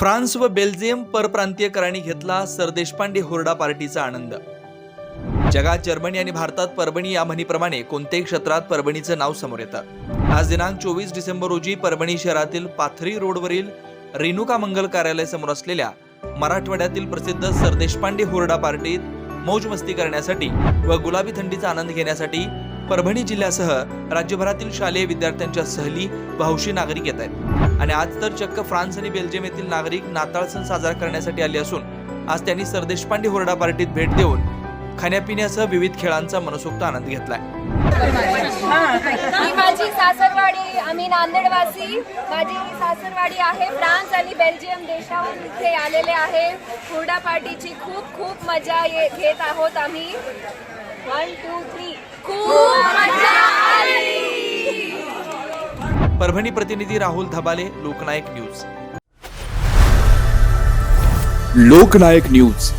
France व Belgium परप्रांतीयकरांनी घेतला सरदेशपांडे हुरडा पार्टीचा आनंद. जगात जर्मनी आणि भारतात परभणी या म्हणीप्रमाणे कोणत्याही क्षेत्रात परभणीचं नाव समोर येतं. आज दिनांक चोवीस डिसेंबर रोजी परभणी शहरातील पाथरी रोडवरील रेणुका मंगल कार्यालयासमोर असलेल्या मराठवाड्यातील प्रसिद्ध सरदेशपांडे हुरडा पार्टीत मौज मस्ती करण्यासाठी व गुलाबी थंडीचा आनंद घेण्यासाठी परभणी जिल्ह्यासह राज्यभरातील शालेय विद्यार्थ्यांच्या सहली व हौशी नागरिक येत आहेत. आणि आज तर चक्क फ्रान्स आणि बेल्जियम येथील नागरिक नाताळ सण साजरा करण्यासाठी आले असून आज त्यांनी सरदेशपांडे हुरडा पार्टीत भेट देऊन खाण्यापिण्यासह विविध खेळांचा मनसोक्त आनंद घेतलाय. माझी सासरवाडी आम्ही नांदेडवासी माझी सासरवाडी आहे. फ्रान्स आणि बेल्जियम देशाहून इथे आलेले आहे. हुरडा पार्टीची खूप खूप मजा ये घेत आहोत आम्ही. वन टू थ्री खूप मजा आली परभणी प्रतिनिधी राहुल धबाले लोकनायक न्यूज. लोकनायक न्यूज.